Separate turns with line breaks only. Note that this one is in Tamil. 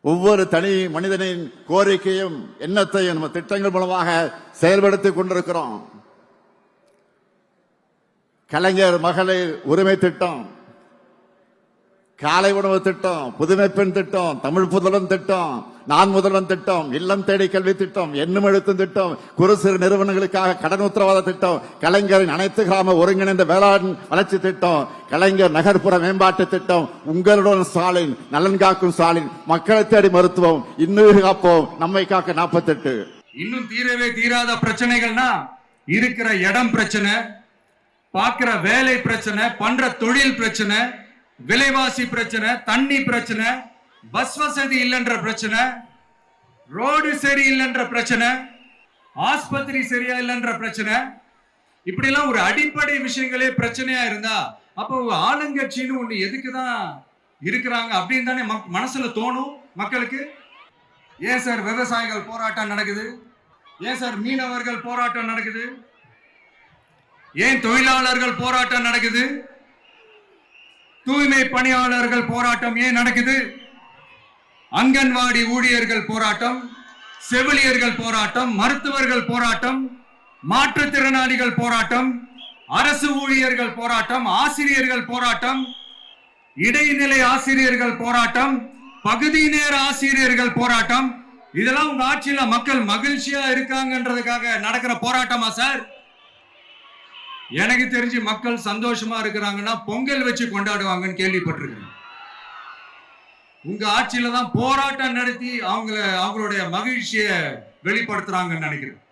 ஒவ்வொரு தனி மனிதனின் கோரிக்கையும் எண்ணத்தையும் நம்ம திட்டங்கள் மூலமாக செயல்படுத்திக் கொண்டிருக்கிறோம். கலைஞர் மகளிர் உரிமை திட்டம் காலை உணவு திட்டம் புதுமை பெண் திட்டம் தமிழ் புதலன் திட்டம் நான் முதல்வன் திட்டம் இல்லம் தேடி கல்வி திட்டம் எண்ணும் எழுத்தும் திட்டம் குறு சிறு நிறுவனங்களுக்காக கடன் உத்தரவாத திட்டம் கலைஞரின் அனைத்து கிராம ஒருங்கிணைந்த வேளாண் வளர்ச்சி திட்டம் கலைஞர் நகர்ப்புற மேம்பாட்டு திட்டம் உங்களுடன் ஸ்டாலின் நலன் காக்கும் ஸ்டாலின் மக்களை தேடி மருத்துவம் இன்னுயிர் காப்போம் நம்மை காக்க நாற்பத்தெட்டு.
இன்னும் தீரவே தீராத பிரச்சனைகள்னா இருக்கிற இடம் பிரச்சனை பார்க்கிற வேலை பிரச்சனை பண்ற தொழில் பிரச்சனை விலைவாசி பிரச்சனை தண்ணி பிரச்சனை பஸ் வசதி இல்லைன்ற பிரச்சனை ரோடு சரி இல்லைன்ற பிரச்சனை ஆஸ்பத்திரி சரியா இல்லைன்ற பிரச்சனை. இப்படிலாம் ஒரு அடிப்படை விஷயங்களே பிரச்சனையா இருந்தா அப்போ ஆளுங்கட்சின்னு ஒண்ணு எதுக்கு தான் இருக்கிறாங்க அப்படின்னு தானே மக்- மனசுல தோணும் மக்களுக்கு? ஏன் சார் விவசாயிகள் போராட்டம் நடக்குது? ஏன் சார் மீனவர்கள் போராட்டம் நடக்குது? ஏன் தொழிலாளர்கள் போராட்டம் நடக்குது? தூய்மை பணியாளர்கள் போராட்டம் ஏன் நடக்குது? அங்கன்வாடி ஊழியர்கள் போராட்டம் செவிலியர்கள் போராட்டம் மருத்துவர்கள் போராட்டம் மாற்றுத்திறனாளிகள் போராட்டம் அரசு ஊழியர்கள் போராட்டம் ஆசிரியர்கள் போராட்டம் இடைநிலை ஆசிரியர்கள் போராட்டம் பகுதி நேர ஆசிரியர்கள் போராட்டம். இதெல்லாம் உங்க ஆட்சியில மக்கள் மகிழ்ச்சியா இருக்காங்கன்றதுக்காக நடக்கிற போராட்டமா சார்? எனக்கு தெரிஞ்சு மக்கள் சந்தோஷமா இருக்கிறாங்கன்னா பொங்கல் வச்சு கொண்டாடுவாங்கன்னு கேள்விப்பட்டிருக்கேன். உங்க ஆட்சியில தான் போராட்டம் நடத்தி அவங்கள அவங்களுடைய மகிழ்ச்சியை வெளிப்படுத்துறாங்கன்னு நினைக்கிறேன்.